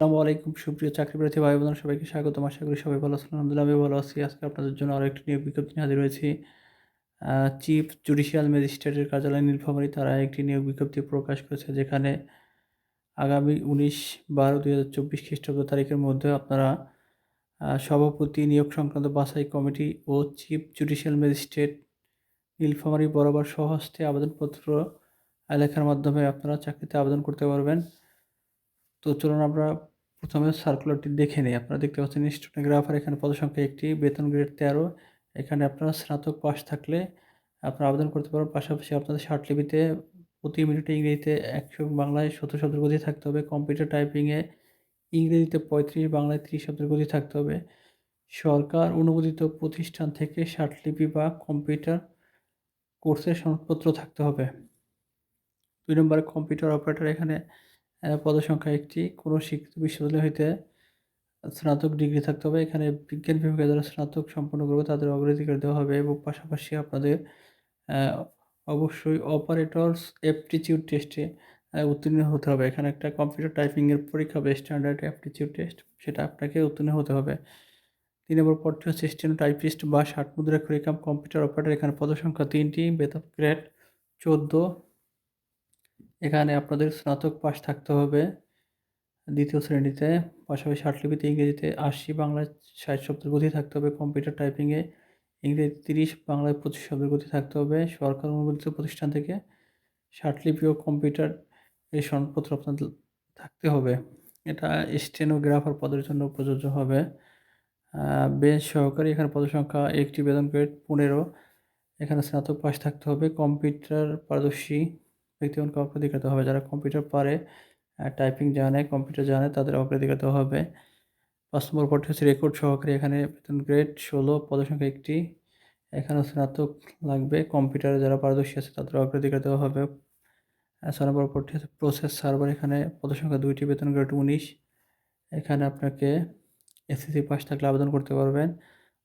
আসসালামু আলাইকুম, সুপ্রিয় চাকরি প্রার্থী ভাই বোনেরা সবাইকে স্বাগতম। আশা করি সবাই ভালো আছেন। আলহামদুলিল্লাহ আমি ভালো আছি। আজকে আপনাদের জন্য আরও একটি নিয়োগ বিজ্ঞপ্তি হাজির হয়েছি। চিফ জুডিশিয়াল ম্যাজিস্ট্রেটের কার্যালয় নীলফামারী, তারা একটি নিয়োগ বিজ্ঞপ্তি প্রকাশ করেছে যেখানে আগামী উনিশ বারো দুই হাজার চব্বিশ খ্রিস্টাব্দ তারিখের মধ্যে আপনারা সভাপতি নিয়োগ সংক্রান্ত বাছাই কমিটি ও চিফ জুডিশিয়াল ম্যাজিস্ট্রেট নীলফামারী বরাবর সহস্তে আবেদনপত্র লেখার মাধ্যমে আপনারা চাকরিতে আবেদন করতে পারবেন। তো চলুন আমরা প্রথমে সার্কুলারটি দেখে নিই। আপনারা দেখতে পাচ্ছেন স্টেনোগ্রাফার এখানে পদসংখ্যা একটি, বেতন গ্রেড তেরো। এখানে আপনারা স্নাতক পাস থাকলে আপনারা আবেদন করতে পারবেন। পাশাপাশি আপনাদের লিপিতে প্রতি মিনিটে ইংরেজিতে একশো বাংলায় সত্তর শব্দের গতি থাকতে হবে। কম্পিউটার টাইপিংয়ে ইংরেজিতে পঁয়ত্রিশ, বাংলায় ত্রিশ শব্দের গতি থাকতে হবে। সরকার অনুমোদিত প্রতিষ্ঠান থেকে লিপি বা কম্পিউটার কোর্সের সনদপত্র থাকতে হবে। দুই নম্বরে কম্পিউটার অপারেটর এখানে পদসংখ্যা একটি। কোনো শিক্ষিত বিশ্ববিদ্যালয় হইতে স্নাতক ডিগ্রি থাকতে হবে। এখানে বিজ্ঞান বিভাগে যারা স্নাতক সম্পন্ন করবে, তাদের অগ্রাধিকার দেওয়া হবে এবং পাশাপাশি আপনাদের অবশ্যই অপারেটরস অ্যাপটিচিউড টেস্টে উত্তীর্ণ হতে হবে। এখানে একটা কম্পিউটার টাইপিংয়ের পরীক্ষা হবে স্ট্যান্ডার্ড অ্যাপটিচিউড টেস্ট সেটা আপনাকে উত্তীর্ণ হতে হবে। তিন নম্বর পদটি হচ্ছে স্টেনো টাইপিস্ট বা ষাট মুদ্রা কাম কম্পিউটার অপারেটর এখানে পদসংখ্যা তিনটি বেতন গ্রেড চোদ্দ এখানে আপনাদের স্নাতক পাস থাকতে হবে। দ্বিতীয় শ্রেণীতে, পাশাপাশি ষাটলিপিতে ইংরেজিতে আশি বাংলায় ষাট শব্দের গতি থাকতে হবে। কম্পিউটার টাইপিংয়ে ইংরেজি তিরিশ, বাংলায় পঁচিশ শব্দের গতি থাকতে হবে। সরকার অনুমোদিত প্রতিষ্ঠান থেকে ষাটলিপি ও কম্পিউটার এই সনদপত্র আপনাদের থাকতে হবে। এটা স্টেনোগ্রাফার পদের জন্য প্রযোজ্য হবে। বেঞ্চ সহকারী, এখানে পদসংখ্যা একটি বেতন গ্রেড পনেরো। এখানে স্নাতক পাস থাকতে হবে। কম্পিউটার পারদর্শী ব্যক্তিগণকে অগ্রাধিকার দেওয়া হবে। যারা কম্পিউটার পারে টাইপিং জানে কম্পিউটার জানে, তাদের অগ্রাধিকার দেওয়া হবে। পাঁচ নম্বর পদটি হচ্ছে রেকর্ড সহকারী এখানে বেতন গ্রেড ষোলো, পদসংখ্যা একটি। এখানেও স্নাতক লাগবে। কম্পিউটারে যারা পারদর্শী আছে, তাদের অগ্রাধিকার দেওয়া হবে। ছয় নম্বর পদটি হচ্ছে প্রসেস সার্ভার এখানে পদসংখ্যা দুইটি, বেতন গ্রেড উনিশ। এখানে আপনাকে এসএসসি পাস থাকলে আবেদন করতে পারবেন।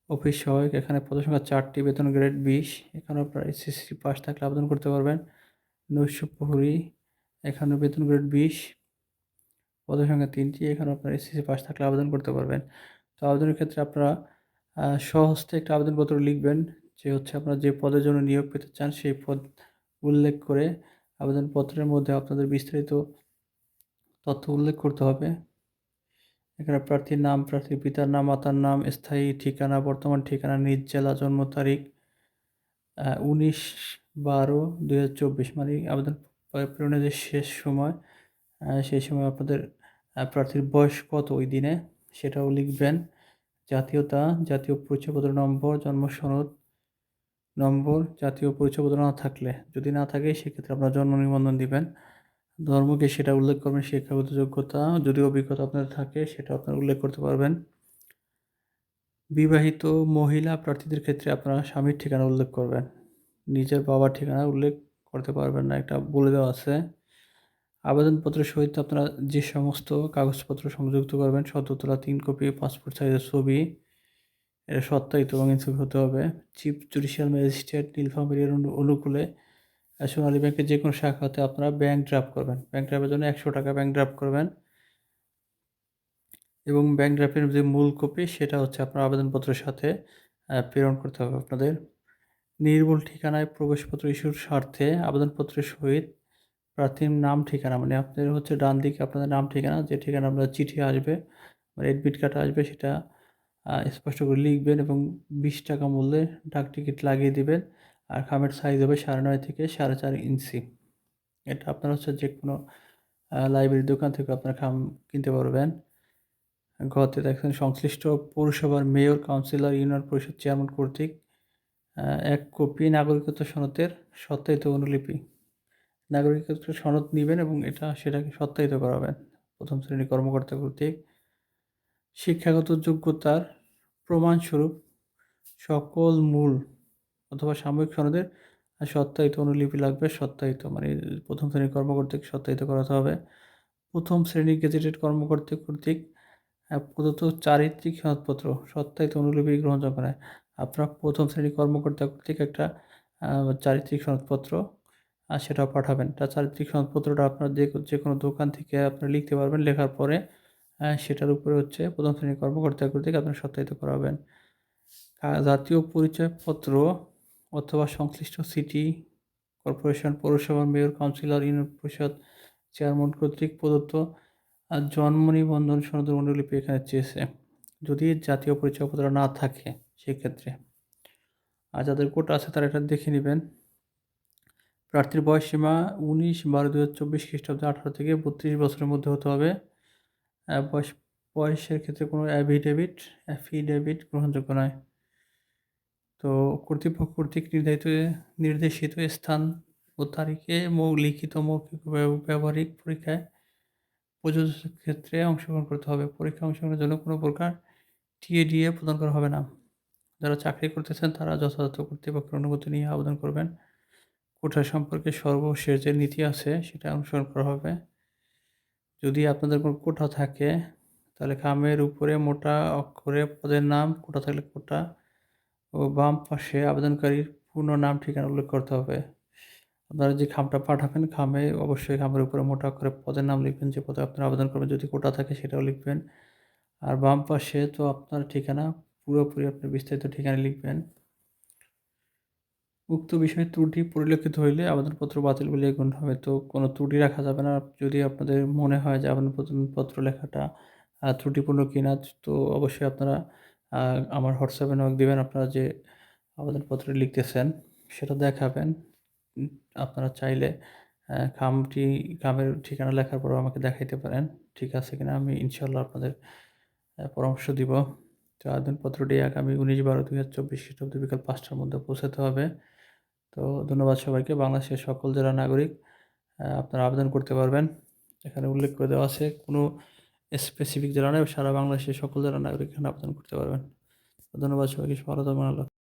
অফিস সহায়ক, এখানে পদসংখ্যা চারটি, বেতন গ্রেড বিশ। এখানে আপনার এসএসসি পাস থাকলে আবেদন করতে পারবেন। নৈশ প্রহরী এখানে বেতন গ্রেড বিশ, পদের সংখ্যা তিনটি, এখানে আপনার এসএসসি পাস থাকলে আবেদন করতে পারবেন। তো আবেদনের ক্ষেত্রে আপনারা সহস্তে একটা আবেদনপত্র লিখবেন যে হচ্ছে আপনারা যে পদের জন্য নিয়োগ পেতে চান সেই পদ উল্লেখ করে আবেদনপত্রের মধ্যে আপনাদের বিস্তারিত তথ্য উল্লেখ করতে হবে। এখানে প্রার্থীর নাম, প্রার্থীর পিতার নাম, মাতার নাম, স্থায়ী ঠিকানা, বর্তমান ঠিকানা, নিজ জেলা, জন্ম তারিখ উনিশ বারো দুই হাজার চব্বিশ মানে আবেদন প্রেরণের যে শেষ সময় সেই সময় আপনাদের প্রার্থীর বয়স কত ওই দিনে সেটাও লিখবেন। জাতীয়তা, জাতীয় পরিচয়পত্র নম্বর জন্ম সনদ নম্বর, জাতীয় পরিচয়পত্র না থাকলে যদি না থাকে সেক্ষেত্রে আপনার জন্ম নিবন্ধন দিবেন। ধর্মকে সেটা উল্লেখ করবেন, শিক্ষাগত যোগ্যতা, যদি অভিজ্ঞতা আপনার থাকে সেটা আপনার উল্লেখ করতে পারবেন। বিবাহিত মহিলা প্রার্থীদের ক্ষেত্রে আপনারা স্বামীর ঠিকানা উল্লেখ করবেন। নিজের বাবার ঠিকানা উল্লেখ করতে পারবেন না এটা বলে দেওয়া আছে। আবেদনপত্রের সহিত আপনারা যে সমস্ত কাগজপত্র সংযুক্ত করবেন সততলা তিন কপি পাসপোর্ট সাইজের ছবি, এটা সত্যায়িত রঙিন ছবি হতে হবে। চিফ জুডিশিয়াল ম্যাজিস্ট্রেট নীলফামারীর অনুকূলে সোনালী ব্যাংকের যে কোনো শাখাতে আপনারা ব্যাংক ড্রাফট করবেন। ব্যাংক ড্রাফের জন্য একশো টাকা ব্যাংক ড্রাফট করবেন। এবং ব্যাংক ড্রাফের যে মূল কপি, সেটা হচ্ছে আপনার আবেদনপত্রের সাথে প্রেরণ করতে হবে আপনাদের। ঠিকানায় প্রবেশপত্র ইস্যুর স্বার্থে আবেদনপত্রের সহিত প্রার্থীর নাম ঠিকানা মানে আপনাদের হচ্ছে ডান দিকে আপনাদের নাম ঠিকানা, যে ঠিকানা আপনার চিঠি আসবে মানে এডমিট কার্ড আসবে, সেটা স্পষ্ট করে লিখবেন এবং বিশ টাকা মূল্যে ডাক টিকিট লাগিয়ে দেবেন। আর খামের সাইজ হবে সাড়ে নয় থেকে সাড়ে চার ইঞ্চি। এটা আপনার হচ্ছে যে কোনো লাইব্রেরির দোকান থেকে আপনার খাম কিনতে পারবেন। গতে দেখেন সংশ্লিষ্ট পৌরসভার মেয়র কাউন্সিলর ইউনিয়ন পরিষদ চেয়ারম্যান কর্তৃক এক কপি নাগরিকত্ব সনদের সত্যায়িত অনুলিপি। নাগরিকত্ব সনদ নেবেন এবং এটা সেটাকে সত্যায়িত করাবেন। প্রথম শ্রেণি কর্মকর্তা কর্তৃক। শিক্ষাগত যোগ্যতার প্রমাণস্বরূপ সকল মূল অথবা সাময়িক সনদের সত্যায়িত অনুলিপি লাগবে। সত্যায়িত মানে প্রথম শ্রেণির কর্মকর্তাকে সত্যায়িত করাতে হবে। প্রথম শ্রেণির গেজেটেড কর্মকর্তা কর্তৃক প্রদত্ত চারিত্রিক সনদপত্র, সত্যায়িত অনুলিপি গ্রহণযোগ্য নয়। আপনার প্রথম শ্রেণির কর্মকর্তা কর্তৃক একটা চারিত্রিক সনদপত্র সেটাও পাঠাবেন। তা চারিত্রিক সনদপত্রটা আপনার যে যে কোনো দোকান থেকে আপনি লিখতে পারবেন, লেখার পরে সেটার উপরে হচ্ছে প্রথম শ্রেণির কর্মকর্তা কর্তৃক আপনার সত্যায়িত করাবেন। জাতীয় পরিচয়পত্র অথবা সংশ্লিষ্ট সিটি কর্পোরেশন পৌরসভা মেয়র, কাউন্সিলর, ইউনিয়ন পরিষদ চেয়ারম্যান কর্তৃক প্রদত্ত জন্ম নিবন্ধন সনদের অনুলিপি এখানে চেয়েছে। যদি জাতীয় পরিচয়পত্র না থাকে সেক্ষেত্রে আর যাদের কোটা আছে তারা এটা দেখে নেবেন। প্রার্থীর বয়স সীমা উনিশ বারো দু হাজার চব্বিশ খ্রিস্টাব্দে আঠারো থেকে বত্রিশ বছরের মধ্যে হতে হবে। বয়স, বয়সের ক্ষেত্রে কোনো অ্যাফিডেভিট অ্যাফিডেভিট গ্রহণযোগ্য নয়। তো কর্তৃপক্ষ কর্তৃক নির্ধারিত, নির্দেশিত স্থান ও তারিখে লিখিত মৌখিক ব্যবহারিক পরীক্ষায় প্রযোজ্য ক্ষেত্রে অংশগ্রহণ করতে হবে। পরীক্ষা অংশগ্রহণের জন্য কোনো প্রকার টিএডিএ প্রদান করা হবে না। যারা চাকরি করতেছেন, তারা যথাযথ কর্তৃপক্ষের অনুমতি নিয়ে আবেদন করবেন। কোটা সম্পর্কে সর্বশেষ যে নীতি আছে, সেটা অনুসরণ করা হবে। যদি আপনাদের কোনো কোটা থাকে, তাহলে খামের উপরে মোটা অক্ষরে পদের নাম কোটা থাকলে কোটা, ও বাম পাশে আবেদনকারীর পূর্ণ নাম, ঠিকানা উল্লেখ করতে হবে। আপনারা যে খামটা পাঠাবেন, খামে অবশ্যই খামের উপরে মোটা অক্ষরে পদের নাম লিখবেন, যে পদে আপনারা আবেদন করবেন। যদি কোটা থাকে, সেটাও লিখবেন। আর বাম পাশে তো আপনার ঠিকানা পুরোপুরি আপনার বিস্তারিত ঠিকানা লিখবেন। উক্ত বিষয়ে ত্রুটি পরিলক্ষিত হইলে আবেদনপত্র বাতিল বলে গণ্য হবে। তো কোনো ত্রুটি রাখা যাবে না। যদি আপনাদের মনে হয় যে আবেদনপত্র লেখাটা ত্রুটিপূর্ণ কিনা, তো অবশ্যই আপনারা আমার হোয়াটসঅ্যাপে নক দিবেন। আপনারা যে আবেদনপত্র লিখতেছেন, সেটা দেখাবেন। আপনারা চাইলে খামটি, খামের ঠিকানা লেখার পরও আমাকে দেখাইতে পারেন। ঠিক আছে কিনা? আমি ইনশাল্লাহ আপনাদের পরামর্শ দিব। তো আবেদনপত্রটি আগামী উনিশ বারো দুই হাজার চব্বিশ খ্রিস্টাব্দ বিকাল পাঁচটার মধ্যে পৌঁছাতে হবে। তো ধন্যবাদ সবাইকে। বাংলাদেশের সকল জেলা নাগরিক আপনারা আবেদন করতে পারবেন। এখানে উল্লেখ করে দেওয়া আছে, কোনো স্পেসিফিক জেলা নয়, সারা বাংলাদেশের সকল জেলা নাগরিক এখানে আবেদন করতে পারবেন। ধন্যবাদ সবাইকে। আল্লাহ